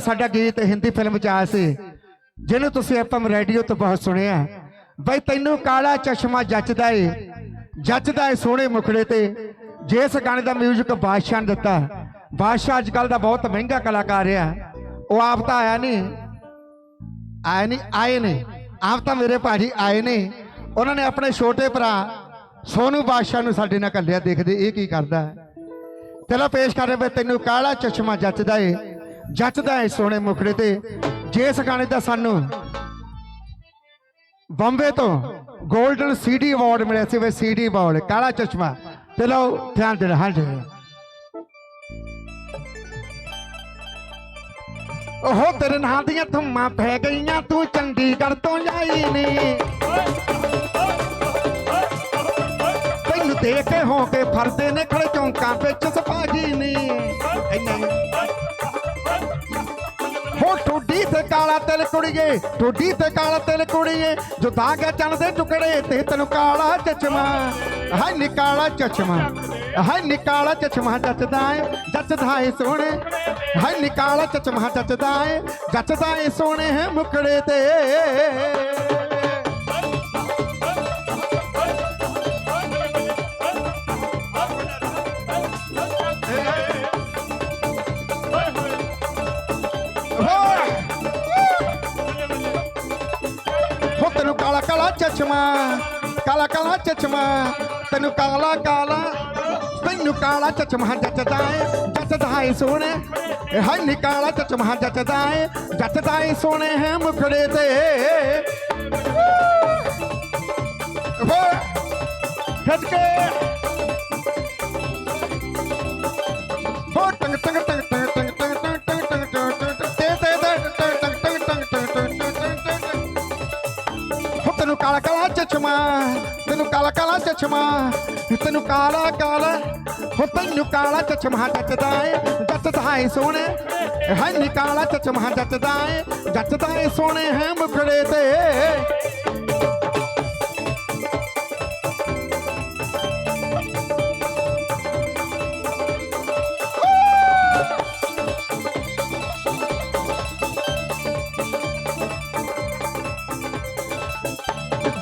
ਸਾਡਾ ਗੀਤ ਹਿੰਦੀ ਫਿਲਮ ਚ ਆਇਆ ਸੀ, ਜਿਹਨੂੰ ਤੁਸੀਂ ਆਪਾਂ ਰੇਡੀਓ ਤੋਂ ਬਹੁਤ ਸੁਣਿਆ। ਬਈ ਤੈਨੂੰ ਕਾਲਾ ਚਸ਼ਮਾ ਜੱਚਦਾ ਏ ਜੱਚਦਾ ਏ ਸੋਹਣੇ ਮੁਖੜੇ ਤੇ, ਜਿਸ ਗਾਣੇ ਦਾ 뮤직 ਬਾਦਸ਼ਾਹ ਨੇ ਦਿੱਤਾ। ਬਾਦਸ਼ਾਹ ਅੱਜ ਕੱਲ ਦਾ ਬਹੁਤ ਮਹਿੰਗਾ ਕਲਾਕਾਰ ਆ ਉਹ ਆਪ ਤਾਂ ਆਇਆ ਨਹੀਂ ਆਏ ਨਹੀਂ, ਆਏ ਨੇ। ਆਪ ਤਾਂ ਮੇਰੇ ਭਾਜੀ ਆਏ ਨੇ। ਉਹਨਾਂ ਨੇ ਆਪਣੇ ਛੋਟੇ ਭਰਾ ਸੋਨੂ ਬਾਦਸ਼ਾਹ ਨੂੰ ਸਾਡੇ ਨਾਲ ਕੱਲਿਆ ਦੇਖਦੇ ਇਹ ਕੀ ਕਰਦਾ। ਹੈ ਚਲੋ ਪੇਸ਼ ਕਰ ਰਿਹਾ ਵੇ ਤੈਨੂੰ ਕਾਲਾ ਚਸ਼ਮਾ ਜੱਚਦਾ ਏ ਜੱਚਦਾ ਹੈ ਸੋਹਣੇ ਮੁਖੜੇ ਤੇ ਜਿਸ ਗਾਣੇ ਦਾ ਸਾਨੂੰ ਬੰਬੇ ਤੋਂ 골ਡਨ ਸੀਡੀ ਅਵਾਰਡ ਮਿਲਿਆ ਸੀ, ਵੇ ਸੀਡੀ ਅਵਾਰਡ, ਕਾਲਾ ਚਸ਼ਮਾ। ਤੇ ਲਓ, ਧਿਆਨ ਦੇ ਹਾਂ ਉਹ ਤੇਰੇ ਨਾਂ ਦੀਆਂ ਧੁੰਮਾਂ ਪੈ ਗਈਆਂ, ਤੂੰ ਚੰਡੀਗੜ੍ਹ ਤੋਂ ਆਈ ਨੀ। ਤੈਨੂੰ ਦੇਖ ਕੇ ਹੋ ਕੇ ਫਰਦੇ ਨੇ ਖੜੇ ਚੌਂਕਾਂ ਵਿੱਚ ਸਪਾਜੀ ਨੀ। ਇੰਨਾ ਕਾਲਾ ਤਿਲ ਕੁੜੀਏ, ਟੁੱਡੀ ਤੇ ਕਾਲਾ ਤਿਲ ਕੁੜੀਏ, ਜੋ ਦਾਗ ਚੰਨ ਟੁਕੜੇ, ਤੇ ਤੈਨੂੰ ਕਾਲਾ ਚਸ਼ਮਾ। ਹਾਏ ਨਿਕਾਲਾ ਚਸ਼ਮਾ, ਹਾਏ ਨਿਕਾਲਾ ਚਸ਼ਮਾ ਜੱਚਦਾ ਏ ਜੱਚਦਾ ਏ ਸੋਹਣੇ। ਹਾਏ ਨਿਕਾਲਾ ਚਸ਼ਮਾ ਜੱਚਦਾ ਏ ਜੱਚਦਾ ਏ ਸੋਹਣੇ ਹੈ ਮੁਕੜੇ ਤੇ। ਤੈਨੂੰ ਕਾਲਾ ਕਾਲਾ ਚਸ਼ਮਾ, ਕਾਲਾ ਕਾਲਾ ਚਸ਼ਮਾ, ਤੈਨੂੰ ਕਾਲਾ ਕਾਲਾ, ਤੈਨੂੰ ਕਾਲਾ ਚਸ਼ਮਾ ਜੱਚਦਾ ਏ ਜੱਚਦਾ ਏ ਸੋਹਣੇ, ਇਹ ਨੀ ਕਾਲਾ ਚਸ਼ਮਾ ਜੱਚਦਾ ਏ ਜੱਚਦਾ ਏ ਸੋਹਣੇ ਹੈ ਮੁਖੜੇ ਤੇ। ਹੋ ਖੱਜ ਕੇ। ਹੋ ਟੰਗ ਟੰਗ ਚਸ਼ਮਾ ਤੈਨੂੰ ਕਾਲਾ ਕਾਲਾ ਚਸ਼ਮਾ, ਤੈਨੂੰ ਕਾਲਾ ਕਾਲਾ, ਹੋ ਤੈਨੂੰ ਕਾਲਾ ਚਸ਼ਮਾ ਜੱਚਦਾ ਏ ਜੱਚਦਾ ਏ ਸੋਹਣੇ ਹਾਏ ਨੀ ਕਾਲਾ ਚਸ਼ਮਾ ਜੱਚਦਾ ਏ ਜੱਚਦਾ ਏ ਸੋਹਣੇ ਹੈ ਮੁਖੜੇ ਤੇ।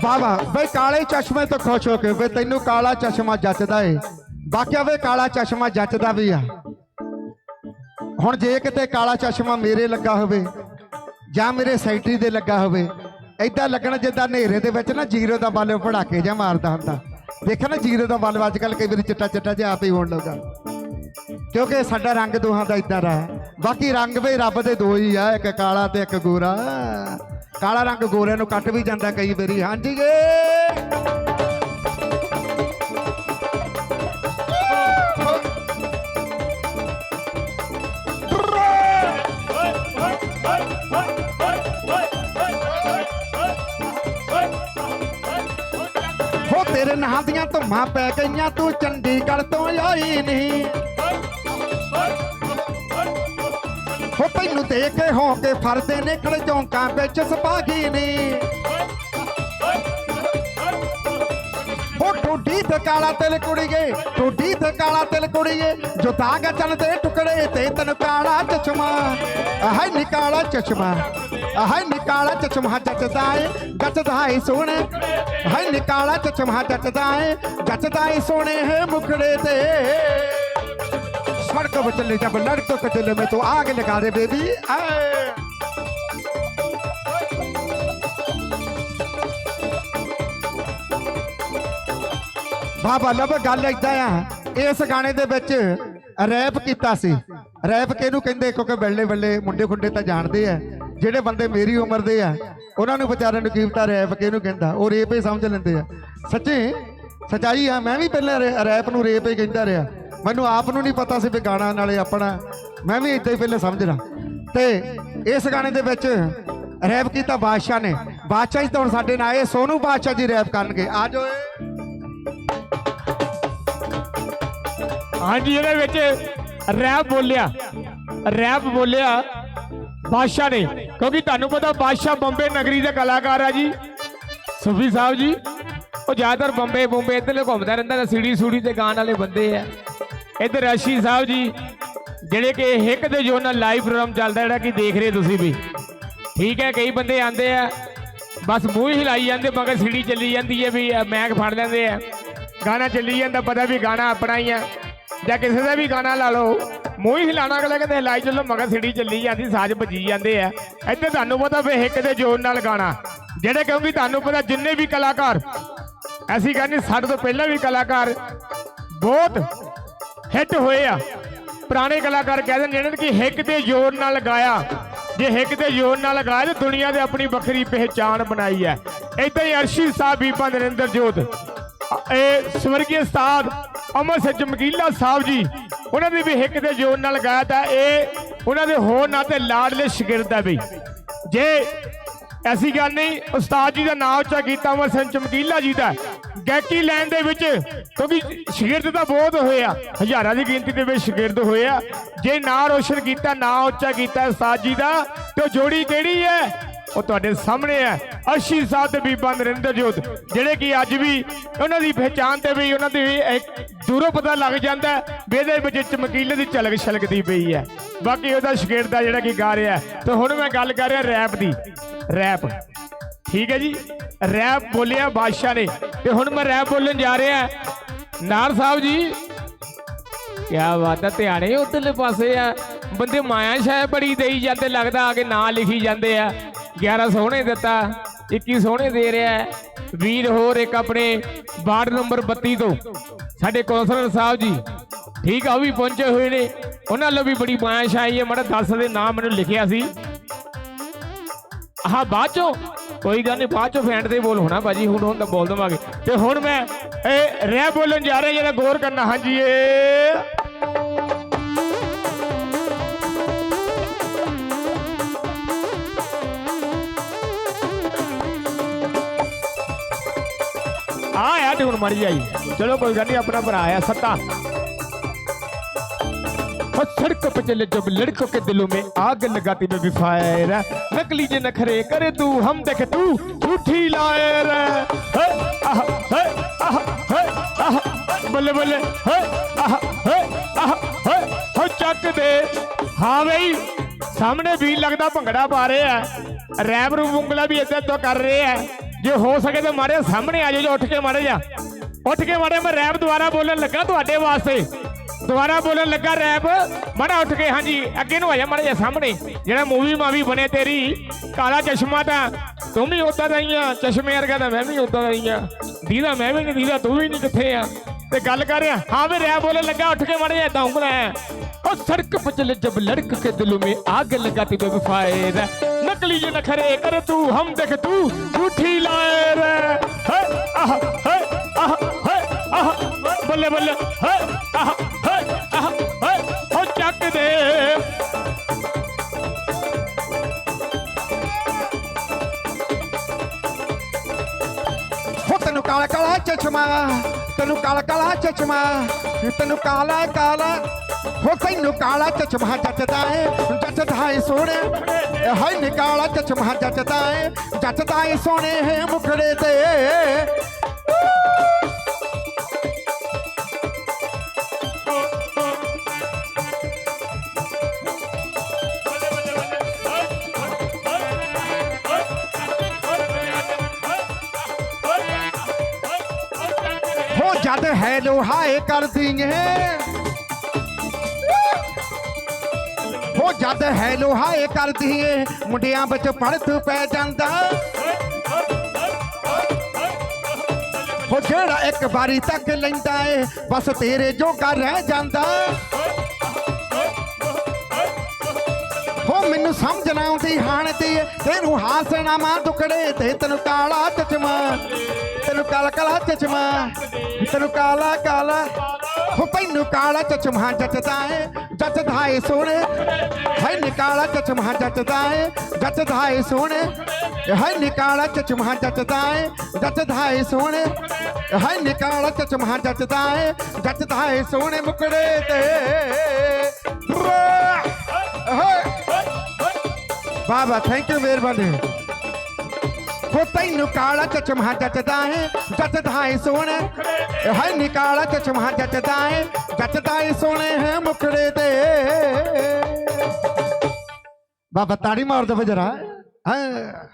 ਬਾਬਾ ਬਈ ਕਾਲੇ ਚਸ਼ਮੇ ਤੋਂ ਖੁਸ਼ ਹੋ ਕੇ ਬਈ ਤੈਨੂੰ ਕਾਲਾ ਚਸ਼ਮਾ ਜੱਚਦਾ ਏ। ਬਾਕਿਆ ਵੇ ਕਾਲਾ ਚਸ਼ਮਾ ਜੱਚਦਾ ਵੀ ਆ। ਹੁਣ ਜੇ ਕਿਤੇ ਕਾਲਾ ਚਸ਼ਮਾ ਮੇਰੇ ਲੱਗਾ ਹੋਵੇ, ਜਾਂ ਮੇਰੇ ਸੈਕਟਰੀ ਦੇ ਲੱਗਾ ਹੋਵੇ ਐਦਾਂ ਲੱਗਣਾ ਜਿੱਦਾਂ ਹਨੇਰੇ ਦੇ ਵਿੱਚ ਨਾ ਜੀਰੋ ਦਾ ਬਲਬ ਪੜਾਕੇ ਜਾਂ ਮਾਰਦਾ ਹੁੰਦਾ। ਦੇਖਿਆ ਨਾ ਜੀਰੋ ਦਾ ਬਲਬ ਅੱਜ ਕੱਲ ਕਈ ਵਾਰੀ ਚਿੱਟਾ ਚਿੱਟਾ ਜਿਹਾ ਆਪ ਹੀ ਹੋਣ ਲੱਗਾ। ਕਿਉਂਕਿ ਸਾਡਾ ਰੰਗ ਦੋਹਾਂ ਦਾ ਇਦਾਂ ਦਾ ਬਾਕੀ ਰੰਗ ਵੀ ਰੱਬ ਦੇ ਦੋ ਹੀ ਆ, ਇੱਕ ਕਾਲਾ ਤੇ ਇੱਕ ਗੋਰਾ। ਕਾਲਾ ਰੰਗ ਗੋਰਿਆਂ ਨੂੰ ਕੱਟ ਵੀ ਜਾਂਦਾ ਕਈ ਵਾਰੀ। ਹਾਂਜੀ ਗੇ। ਹੋ ਤੇਰੇ ਨਾਂ ਦੀਆਂ ਧੁੰਮਾਂ ਪੈ ਗਈਆਂ, ਤੂੰ ਚੰਡੀਗੜ੍ਹ ਤੋਂ ਆਈ ਨਹੀਂ। ਹੋ ਤੈਨੂੰ ਦੇਖ ਕੇ ਹੋ ਕੇ ਫਰਦੇ ਨਿਕਲ ਚੌਂਕਾਂ ਵਿੱਚ ਸਪਾਗੀ ਨੀ ਹੋ, ਟੁੱਡੀ ਤੇ ਕਾਲਾ ਤਿਲ ਕੁੜੀਏ, ਟੁੱਡੀ ਤੇ ਕਾਲਾ ਤਿਲ ਕੁੜੀਏ, ਜੋ ਦਾਗ ਚੰਨ ਦੇ ਟੁਕੜੇ ਤੇ ਤੈਨੂੰ ਕਾਲਾ ਚਸ਼ਮਾ। ਹਾਏ ਨੀ ਕਾਲਾ ਚਸ਼ਮਾ। ਹਾਏ ਨੀ ਕਾਲਾ ਚਸ਼ਮਾ ਜੱਚਦਾ ਏ ਜੱਚਦਾ ਏ ਸੋਹਣੇ। ਹਾਏ ਨੀ ਕਾਲਾ ਚਸ਼ਮਾ ਜੱਚਦਾ ਏ ਜੱਚਦਾ ਏ ਸੋਹਣੇ ਹੈ ਮੁਖੜੇ ਤੇ। सड़क पर चले जब लड़कों के दिल में तो आग लगा दे बेबी आए ਬਾਬਾ ਲਬ ਗੱਲ ਇਦਾਂ ਆ ਇਸ ਗਾਣੇ ਦੇ ਵਿੱਚ ਰੈਪ ਕੀਤਾ ਸੀ ਰੈਪ ਕਿਹਨੂੰ ਕਹਿੰਦੇ ਕਿਉਂਕਿ ਬੱਲੇ ਬੱਲੇ ਮੁੰਡੇ ਖੁੰਡੇ ਤਾਂ ਜਾਣਦੇ ਆ ਜਿਹੜੇ ਬੰਦੇ ਮੇਰੀ ਉਮਰ ਦੇ ਆ ਉਹਨਾਂ ਨੂੰ ਵਿਚਾਰਿਆਂ ਨੂੰ ਕੀ ਪਤਾ ਰੈਪ ਕਿਹਨੂੰ ਕਹਿੰਦਾ ਉਹ ਰੇਪ ਹੀ ਸਮਝ ਲੈਂਦੇ ਆ ਸੱਚੀ ਸਚਾਈ ਆ ਮੈਂ ਵੀ ਪਹਿਲਾਂ ਰੈ- ਰੈਪ ਨੂੰ ਰੇਪ ਹੀ ਕਹਿੰਦਾ ਰਿਹਾ ਮੈਨੂੰ ਆਪ ਨੂੰ ਨਹੀਂ ਪਤਾ ਸੀ ਵੀ ਗਾਣਾ ਨਾਲੇ ਆਪਣਾ ਮੈਂ ਵੀ ਇਦਾਂ ਹੀ ਪਹਿਲੇ ਸਮਝਦਾ ਤੇ ਇਸ ਗਾਣੇ ਦੇ ਵਿੱਚ ਰੈਪ ਕੀਤਾ ਬਾਦਸ਼ਾਹ ਨੇ। ਬਾਦਸ਼ਾਹ ਜੀ ਤਾਂ ਹੁਣ ਸਾਡੇ ਨਾਲ ਇਹ ਸੋਨੂ ਬਾਦਸ਼ਾਹ ਜੀ ਰੈਪ ਕਰਨਗੇ। ਆ ਜਾਓ ਹਾਂਜੀ, ਇਹਦੇ ਵਿੱਚ ਰੈਪ ਬੋਲਿਆ। ਰੈਪ ਬੋਲਿਆ ਬਾਦਸ਼ਾਹ ਨੇ। ਕਿਉਂਕਿ ਤੁਹਾਨੂੰ ਪਤਾ ਬਾਦਸ਼ਾਹ ਬੰਬੇ ਨਗਰੀ ਦੇ ਕਲਾਕਾਰ ਆ ਜੀ। ਸੁਫੀ ਸਾਹਿਬ ਜੀ, ਉਹ ਜ਼ਿਆਦਾਤਰ ਬੰਬੇ ਬੰਬੇ ਇੱਧਰਲੇ ਘੁੰਮਦਾ ਰਹਿੰਦਾ ਤਾਂ ਸੀੜੀ ਸੂੜੀ ਤੇ ਗਾਣ ਵਾਲੇ ਬੰਦੇ ਆ। ਇੱਧਰ ਰਸ਼ੀ ਸਾਹਿਬ ਜੀ, ਜਿਹੜੇ ਕਿ ਹਿੱਕ ਦੇ ਜੋ ਨਾਲ ਲਾਈਵ ਪ੍ਰੋਗਰਾਮ ਚੱਲਦਾ ਜਿਹੜਾ ਕਿ ਦੇਖ ਰਹੇ ਤੁਸੀਂ ਵੀ। ਠੀਕ ਹੈ, ਕਈ ਬੰਦੇ ਆਂਦੇ ਆ, ਬਸ ਮੂੰਹ ਹੀ ਹਿਲਾਈ ਜਾਂਦੇ, ਮਗਰ ਸਿੜੀ ਚੱਲੀ ਜਾਂਦੀ ਹੈ ਵੀ ਮੈਕ ਫੜ ਲੈਂਦੇ ਆ। ਗਾਣਾ ਚੱਲੀ ਜਾਂਦਾ, ਪਤਾ ਵੀ ਗਾਣਾ ਆਪਣਾ ਹੀ ਆ। ਜਾਂ ਕਿਸੇ ਦਾ ਵੀ ਗਾਣਾ ਲਾ ਲਓ, ਮੂੰਹ ਹੀ ਹਿਲਾਣਾ ਅਗਲੇ ਕਹਿੰਦੇ ਹਿਲਾਈ ਚੱਲੋ, ਮਗਰ ਸਿੜੀ ਚੱਲੀ ਜਾਂਦੀ, ਸਾਜ਼ ਵੱਜੀ ਜਾਂਦੇ ਆ। ਇੱਥੇ ਤੁਹਾਨੂੰ ਪਤਾ ਵੀ ਹਿੱਕ ਦੇ ਜੋਰ ਨਾਲ ਗਾਣਾ, ਜਿਹੜੇ ਕਿਉਂਕਿ ਤੁਹਾਨੂੰ ਪਤਾ ਜਿੰਨੇ ਵੀ ਕਲਾਕਾਰ ਐਸੀ ਗੱਲ ਨਹੀਂ ਸਾਡੇ ਤੋਂ ਪਹਿਲਾਂ ਵੀ ਕਲਾਕਾਰ, ਬਹੁਤ ਹਿੱਟ ਹੋਏ ਆ। ਪੁਰਾਣੇ ਕਲਾਕਾਰ ਕਹਿੰਦੇ ਨੇ ਕਿ ਹਿੱਕ ਦੇ ਜ਼ੋਰ ਨਾਲ ਗਾਇਆ। ਜੇ ਹਿੱਕ ਦੇ ਜ਼ੋਰ ਨਾਲ ਗਾਇਆ ਤੇ ਦੁਨੀਆ ਦੇ ਆਪਣੀ ਵੱਖਰੀ ਪਹਿਚਾਣ ਬਣਾਈ ਹੈ। ਇਦਾਂ ਹੀ ਅਰਸ਼ੀ ਸਾਹਿਬ ਬੀਬਾ ਨਰਿੰਦਰ ਜੋਤ ਇਹ ਸਵਰਗੀ ਉਸਤਾਦ ਅਮਰ ਸਿੰਘ ਚਮਕੀਲਾ ਸਾਹਿਬ ਜੀ, ਉਹਨਾਂ ਦੀ ਵੀ ਹਿੱਕ ਦੇ ਜ਼ੋਰ ਨਾਲ ਗਾਇਆ ਤਾਂ ਇਹ ਉਹਨਾਂ ਦੇ ਹੋਰ ਨਾਂ ਤੇ ਲਾਡਲੇ ਸ਼ਾਗਿਰਦ ਹੈ ਬਈ। ਜੇ ਐਸੀ ਗੱਲ ਨਹੀਂ, ਉਸਤਾਦ ਜੀ ਦਾ ਨਾਮ ਉੱਚਾ ਕੀਤਾ, ਅਮਰ ਸਿੰਘ ਚਮਕੀਲਾ ਜੀ ਦਾ। ਗੈਟੀ ਲੈਣ ਦੇ ਵਿੱਚ, ਕਿਉਂਕਿ ਸ਼ਗਿਰਦ ਤਾਂ ਬਹੁਤ ਹੋਏ ਆ। ਹਜ਼ਾਰਾਂ ਦੀ ਗਿਣਤੀ ਦੇ ਵਿੱਚ ਸ਼ਗਿਰਦ ਹੋਏ ਆ। ਜੇ ਨਾਂ ਰੋਸ਼ਨ ਕੀਤਾ, ਨਾਂ ਉੱਚਾ ਕੀਤਾ ਉਸਤਾਦ ਜੀ ਦਾ, ਤੇ ਉਹ ਜੋੜੀ ਕਿਹੜੀ ਹੈ? ਉਹ ਤੁਹਾਡੇ ਸਾਹਮਣੇ ਹੈ, ਅਰਸ਼ੀ ਸਾਹਿਬ ਤੇ ਬੀਬਾ ਨਰਿੰਦਰ ਜੋਤ, ਜਿਹੜੇ ਕਿ ਅੱਜ ਵੀ ਉਹਨਾਂ ਦੀ ਪਹਿਚਾਣ ਤੇ ਵੀ, ਉਹਨਾਂ ਦੀ ਦੂਰੋਂ ਪਤਾ ਲੱਗ ਜਾਂਦਾ ਵੀ ਇਹਦੇ ਵਿੱਚ ਚਮਕੀਲੇ ਦੀ ਝਲਕ ਛਲਕਦੀ ਪਈ ਹੈ। ਬਾਕੀ ਉਹਦਾ ਸ਼ਾਗਿਰਦ ਆ ਜਿਹੜਾ ਕਿ ਗਾ ਰਿਹਾ ਹੈ। ਤੇ ਹੁਣ ਮੈਂ ਗੱਲ ਕਰ ਰਿਹਾ ਰੈਪ ਦੀ। ਰੈਪ। ਠੀਕ ਹੈ ਜੀ? ਰੈਪ ਬੋਲਿਆ ਬਾਦਸ਼ਾਹ ਨੇ। ਤੇ ਹੁਣ ਮੈਂ ਰੈਪ ਬੋਲਣ ਜਾ ਰਿਹਾ ਨਾਰ ਸਾਹਿਬ ਜੀ, ਕਿਆ ਬਾਤ ਹੈ ਧਿਆਣੇ ਉਧਰਲੇ ਪਾਸੇ ਆ। ਬੰਦੇ ਮਾਇਆ ਸ਼ਾਇ ਬੜੀ ਦੇਈ ਜਾਂਦੇ, ਲੱਗਦਾ ਆ ਕੇ ਨਾਂ ਲਿਖੀ ਜਾਂਦੇ ਆ। 11 ਸੋਹਣੇ ਦਿੱਤਾ 21 ਸੋਹਣੇ ਦੇ ਰਿਹਾ ਵੀਰ ਹੋਰ ਇੱਕ ਆਪਣੇ ਵਾਰਡ ਨੰਬਰ 32 ਤੋਂ। ਸਾਡੇ ਕੌਂਸਲਰ ਸਾਹਿਬ ਜੀ, ਠੀਕ ਆ, ਉਹ ਵੀ ਪਹੁੰਚੇ ਹੋਏ ਨੇ। ਉਹਨਾਂ ਵੱਲੋਂ ਵੀ ਬੜੀ ਮਾਇਆ ਸ਼ਾਈ ਹੈ। ਮੜਾ ਦੱਸ ਦੇ ਨਾਮ ਮੈਨੂੰ ਲਿਖਿਆ ਸੀ। ਆਹ ਬਾਅਦ ਚੋਂ ਕੋਈ ਗੱਲ ਨਹੀਂ ਬਾਅਦ ਚੋਂ ਫੈਂਟ ਦੇ ਬੋਲ ਹੋਣਾ ਭਾਜੀ ਹੁਣ ਹੁਣ ਤਾਂ ਬੋਲ ਦਵਾਂਗੇ ਤੇ ਹੁਣ ਮੈਂ ਇਹ ਰਹਿ ਬੋਲਣ ਜਾ ਰਿਹਾ ਜਿਹੜਾ ਗੌਰ ਕਰਨਾ ਹਾਂਜੀ ਇਹ ਆ ਯਾਰ ਹੁਣ ਮਰ ਜਾਈ ਚਲੋ ਕੋਈ ਗੱਲ ਨਹੀਂ ਆਪਣਾ ਭਰਾ ਆ ਸੱਤਾ और सड़क पे चले जब लड़कों के दिलों में आग लगाती में भी फायर नकली जे नखरे करे तू हम देखे तू झूठी लायर है आह है आह है आह बल्ले बल्ले है आह है आह है हो ਚੱਕ ਦੇ ਹਾਂ ਬਈ ਸਾਹਮਣੇ ਵੀ ਲੱਗਦਾ ਭੰਗੜਾ ਪਾ ਰਹੇ ਆ ਰੈਪ ਰੂ ਉਂਗਲਾ ਵੀ ਇੱਧਰ ਤੋਂ ਕਰ ਰਹੇ ਆ ਜੇ ਹੋ ਸਕੇ ਤਾਂ ਮਾਰੇ ਸਾਹਮਣੇ ਆ ਜਾਓ ਜੀ, ਉੱਠ ਕੇ ਮਾਰੇ ਜਾ ਉੱਠ ਕੇ ਮਾਰੇ ਮੈਂ ਰੈਪ ਦੁਬਾਰਾ ਬੋਲਣ ਲੱਗਾ ਤੁਹਾਡੇ ਵਾਸਤੇ ਦੁਬਾਰਾ ਬੋਲਣ ਲੱਗਾ ਰੈਪ ਮਾੜਾ ਉੱਠ ਕੇ ਹਾਂਜੀ ਅੱਗੇ ਨੂੰ ਆ ਜਾ ਮਾੜਾ ਜਿਹਾ ਸਾਹਮਣੇ ਜਿਹੜਾ ਮੂਵੀ ਮਾਵੀ ਬਣੇ ਤੇਰੀ ਕਾਲਾ ਚਸ਼ਮਾ ਤਾਂ ਤੂੰ ਵੀ ਉਦਾਂ ਦਾ ਹੀ ਆ ਚਸ਼ਮੇ ਵਰਗਾ ਤਾਂ ਮੈਂ ਵੀ ਉਦਾਂ ਦਾ ਹੀ ਆ ਦੀਦਾ ਮੈਂ ਵੀ ਨਹੀਂ ਦੀਦਾ ਤੂੰ ਵੀ ਨਹੀਂ ਕਿੱਥੇ ਆ ਤੇ ਗੱਲ ਕਰ ਰਿਹਾ ਹਾਂ ਵੀ ਰੈਪ ਬੋਲਣ ਲੱਗਾ ਉੱਠ ਕੇ ਮਾੜਾ ਜਿਹਾ ਏਦਾਂ ਉਂਗਲਾ ਹੈ और सड़क पर चले जब लड़क के दिलों में आग लगाती बेवफायर नकली ये नखरे कर तू हम देख तू झूठी लायर है आह है आह है आह बल्ले बल्ले है आह है आह ਚਸ਼ਮਾ, ਤੈਨੂੰ ਕਾਲਾ ਕਾਲਾ ਚਸ਼ਮਾ, ਤੈਨੂੰ ਕਾਲਾ ਕਾਲਾ, ਹੋ ਤੈਨੂੰ ਕਾਲਾ ਚਸ਼ਮਾ ਜੱਟਦਾ ਏ ਜੱਟਦਾ ਏ ਸੋਹਣੇ। ਹਾਏ ਨੀ ਕਾਲਾ ਚਸ਼ਮਾ ਜੱਟਦਾ ਏ ਜੱਟਦਾ ਏ ਸੋਹਣੇ ਹੈ ਮੁਖੜੇ ਤੇ। ਹੋ ਜਦ ਹੈ ਲੋਹਾਏ ਕਰਦੀ ਏ ਜਦ ਹੈ ਲੋਹਾਏ ਕਰਦੀ ਮੁੰਡਿਆਂ ਵਿੱਚ ਪੜਤ ਪੈ ਜਾਂਦਾ। ਹੋ ਜਿਹੜਾ ਇੱਕ ਵਾਰੀ ਤੱਕ ਲੈਂਦਾ ਏ, ਬਸ ਤੇਰੇ ਜੋਗਾ ਰਹਿ ਜਾਂਦਾ। ਹੋ ਮੈਨੂੰ ਸਮਝ ਨਾ ਆਉਂਦੀ, ਹਾਣ ਦੀ ਤੈਨੂੰ ਹਾਸਣਾ ਮਾਂ ਦੁਕੜੇ ਤੇ ਤੈਨੂੰ ਕਾਲਾ ਚਚਮਾ ਤੈਨੂੰ ਕਾਲਾ ਕਾਲਾ ਚਚਮਾ ਤੈਨੂੰ ਕਾਲਾ ਕਾਲਾ ਹੋ ਤੈਨੂੰ ਕਾਲਾ ਚਚਮਾ ਜੱਟਦਾ ਏ ਜੱਟਦਾ ਏ ਸੋਹਣੇ ਹੈ ਨਿਕਾਲਾ ਚਚਮਾ ਜੱਟਦਾ ਏ ਜੱਟਦਾ ਏ ਸੋਹਣੇ ਹੈ ਨਿਕਾਲਾ ਚਚਮਾ ਜੱਟਦਾ ਏ ਜੱਟਦਾ ਏ ਸੋਹਣੇ ਹੈ ਨਿਕਾਲਾ ਚਚਮਾ ਜੱਟਦਾ ਏ ਹੋ ਤੈਨੂੰ ਕਾਲਾ ਚਚਮਾ ਜੱਜਦਾ ਹੈ ਜੱਜਦਾ ਏ ਸੋਹਣਾ। ਹੈ ਨਿਕਾਲਾ ਚਚਮਾ ਜੱਜਦਾ ਹੈ ਜੱਜਦਾ ਏ ਸੋਹਣੇ ਹੈ ਮੁਖੜੇ ਤੇ। ਬਾਬਾ ਤਾੜੀ ਮਾਰ ਦੇ ਫਜਰਾ ਹਾਂ।